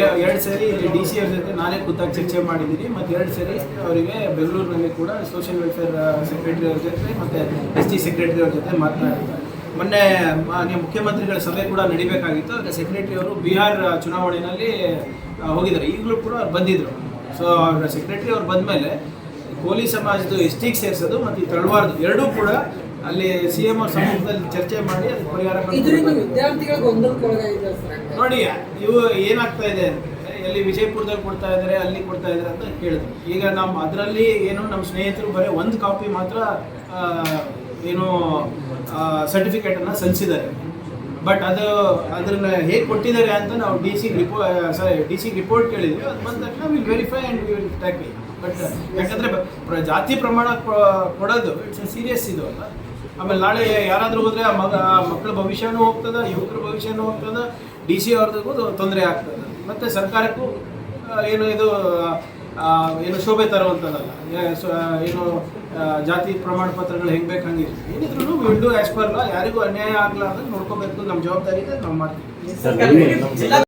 ಎರಡು ಸರಿ D C ಅವ್ರ ಜೊತೆ ನಾನೇ ಖುದ್ದಾಗಿ ಚರ್ಚೆ ಮಾಡಿದ್ದೀನಿ. ಮತ್ತು ಎರಡು ಸರಿ ಅವರಿಗೆ ಬೆಂಗಳೂರಿನಲ್ಲಿ ಕೂಡ ಸೋಷಿಯಲ್ ವೆಲ್ಫೇರ್ ಸೆಕ್ರೆಟರಿ ಅವ್ರ ಜೊತೆ ಮತ್ತು ಎಸ್ ಟಿ ಸೆಕ್ರೆಟರಿ ಅವ್ರ ಜೊತೆ ಮಾತನಾಡಿದ್ದಾರೆ ಮೊನ್ನೆ ಮಾನ್ಯ ಮುಖ್ಯಮಂತ್ರಿಗಳ ಸಭೆ ಕೂಡ ನಡಿಬೇಕಾಗಿತ್ತು. ಅದಕ್ಕೆ ಸೆಕ್ರೆಟರಿ ಅವರು ಬಿಹಾರ್ ಚುನಾವಣೆಯಲ್ಲಿ ಹೋಗಿದ್ದಾರೆ. ಈಗಲೂ ಕೂಡ ಅವ್ರು ಬಂದಿದ್ದರು ಸೊ ಅವ್ರ ಸೆಕ್ರೆಟರಿ ಅವ್ರು ಬಂದ ಮೇಲೆ ಕೋಲಿ ಸಮಾಜದ್ದು ಎಸ್ ಟಿಗೆ ಸೇರಿಸೋದು, ಮತ್ತು ಈ ತಳವಾರದು ಎರಡೂ ಕೂಡ ಅಲ್ಲಿ ಸಿ ಎಂ ಆರ್ ಸಮೂಹದಲ್ಲಿ ಚರ್ಚೆ ಮಾಡಿ ಅದು ಪರಿಹಾರ ಇದರಿಂದ ಕಂಡುಕೊಳ್ಳಬೇಕು. ವಿದ್ಯಾರ್ಥಿಗಳು ಗೊಂದಲಕ್ಕೊಳಗಾಗಿದ್ದಾರೆ ಸರ್. ನೋಡಿ ಇವು ಏನಾಗ್ತಾ ಇದೆ ಅಂದರೆ ಎಲ್ಲಿ ವಿಜಯಪುರದಲ್ಲಿ ಕೊಡ್ತಾ ಇದ್ದಾರೆ ಅಲ್ಲಿ ಕೊಡ್ತಾ ಇದ್ದಾರೆ ಅಂತ ಕೇಳಿದ್ರು ಈಗ ನಮ್ಮ ಅದರಲ್ಲಿ ಏನು ನಮ್ಮ ಸ್ನೇಹಿತರು ಬರೀ ಒಂದು ಕಾಪಿ ಮಾತ್ರ ಏನು ಸರ್ಟಿಫಿಕೇಟ್ ಅನ್ನ ಸಲ್ಲಿಸಿದ್ದಾರೆ. ಬಟ್ ಅದು ಅದನ್ನ ಹೇಗೆ ಕೊಟ್ಟಿದ್ದಾರೆ ಅಂತ ನಾವು D C repo sorry D C report ಕೇಳಿದ್ವಿ. ಅದು ಬಂದ ತಕ್ಷಣ will verify and will take but ಯಾಕಂದರೆ ಜಾತಿ ಪ್ರಮಾಣ ಕೊಡೋದು ಇಟ್ಸ್ ಸೀರಿಯಸ್ ಇದು ಅಲ್ಲ ಆಮೇಲೆ ನಾಳೆ ಯಾರಾದರೂ ಹೋದರೆ ಆ ಮಗ ಆ ಮಕ್ಕಳ ಭವಿಷ್ಯನೂ ಹೋಗ್ತದೆ ಯುವಕರ ಭವಿಷ್ಯನೂ ಹೋಗ್ತದೆ ಡಿ ಸಿ ಅವ್ರದಕ್ಕೂ ತೊಂದರೆ ಆಗ್ತದೆ. ಮತ್ತು ಸರ್ಕಾರಕ್ಕೂ ಏನು ಇದು ಆ, ಏನು ಶೋಭೆ ತರುವಂಥದ್ದಲ್ಲ ಏನು ಜಾತಿ ಪ್ರಮಾಣ ಪತ್ರಗಳು ಹೆಂಗೆ ಬೇಕು ಹಂಗೆ ಏನಿದ್ರು will do as per law ಯಾರಿಗೂ ಅನ್ಯಾಯ ಆಗಲಾರ್ದಂಗೆ ನೋಡ್ಕೋಬೇಕು. ನಮ್ಮ ಜವಾಬ್ದಾರಿ ಇದೆ ನಾವು ಮಾಡ್ತೀವಿ.